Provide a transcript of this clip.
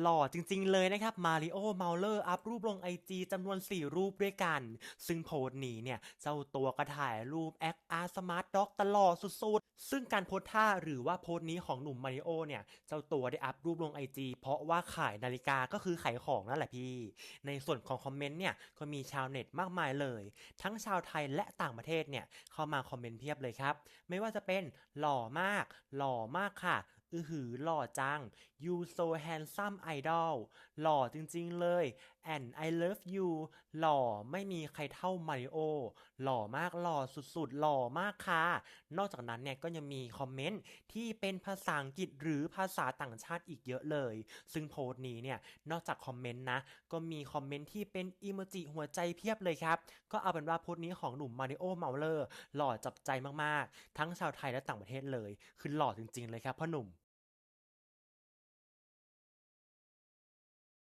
หล่อจริงๆเลยนะครับมาริโอเมาเลอร์อัพรูปลงไอจีจำนวน 4 รูปด้วยกัน ซึ่งโพสต์นี้เนี่ย เจ้าตัวก็ถ่ายรูปแอคอาร์สมาร์ทด็อกตลอดสุดๆ ซึ่งการโพสท่าหรือว่าโพสต์นี้ของหนุ่มมาริโอเนี่ย เจ้าตัวได้อัพรูปลงไอจีเพราะว่าขายนาฬิกาก็คือขายของนั่นแหละพี่ ในส่วนของคอมเมนต์เนี่ย ก็มีชาวเน็ตมากมายเลย ทั้งชาวไทยและต่างประเทศเนี่ยเข้ามาคอมเมนต์เพียบเลยครับไม่ว่าจะเป็นหล่อมาก หล่อมากค่ะ อือหือหล่อจัง you so handsome idol หล่อจริงๆเลย and I love you หล่อไม่มีใครเท่ามาริโอ หล่อมากหล่อสุดๆ หล่อมากค่ะ นอกจากนั้นเนี่ยก็ยังมีคอมเมนต์ที่เป็นภาษาอังกฤษหรือภาษาต่างชาติอีกเยอะเลย ซึ่งโพสต์นี้เนี่ย นอกจากคอมเมนต์นะ ก็มีคอมเมนต์ที่เป็นอิโมจิหัวใจเพียบเลยครับ ก็เอาเป็นว่าโพสต์นี้ของหนุ่มมาริโอเมาเลอร์หล่อจับใจมากๆ ทั้งชาวไทยและต่างประเทศเลย คือหล่อจริงๆเลยครับพ่อหนุ่ม